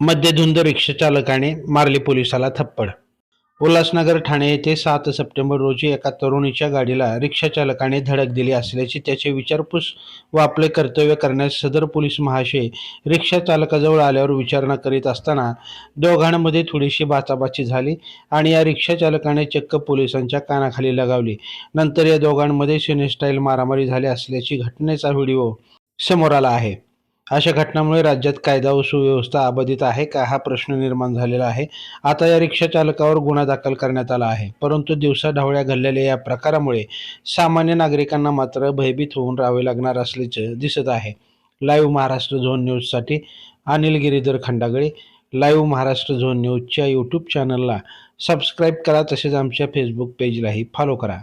मध्यधुंद रिक्षाचालकाने मारली पोलिसाला थप्पड. उल्हासनगर ठाणे येथे सात सप्टेंबर रोजी एका तरुणीच्या गाडीला रिक्षाचालकाने धडक दिली असल्याची त्याचे विचारपूस व आपले कर्तव्य करण्यास सदर पोलीस महाशय रिक्षाचालकाजवळ आल्यावर विचारणा करीत असताना दोघांमध्ये थोडीशी बाचाबाची झाली आणि या रिक्षाचालकाने चक्क पोलिसांच्या कानाखाली लगावली. नंतर या दोघांमध्ये सिनेस्टाईल मारामारी झाली असल्याची घटनेचा व्हिडिओ समोर आला आहे. अशा घटनामुळे राज्यात कायदा व सुव्यवस्था अबाधित आहे का हा प्रश्न निर्माण झालेला आहे. आता या रिक्षा चालकावर गुन्हा दाखल करण्यात आला आहे. परंतु दिवसा ढवळ्या घडलेल्या या प्रकारामुळे सामान्य नागरिकांना मात्र भयभीत होऊन राहावे लागणार असल्याचे दिसत आहे. लाईव्ह महाराष्ट्र झोन न्यूजसाठी अनिल गिरीधर खंडागळे लाईव्ह महाराष्ट्र झोन न्यूजच्या यूट्यूब चॅनलला सबस्क्राईब करा तसेच आमच्या फेसबुक पेजलाही फॉलो करा.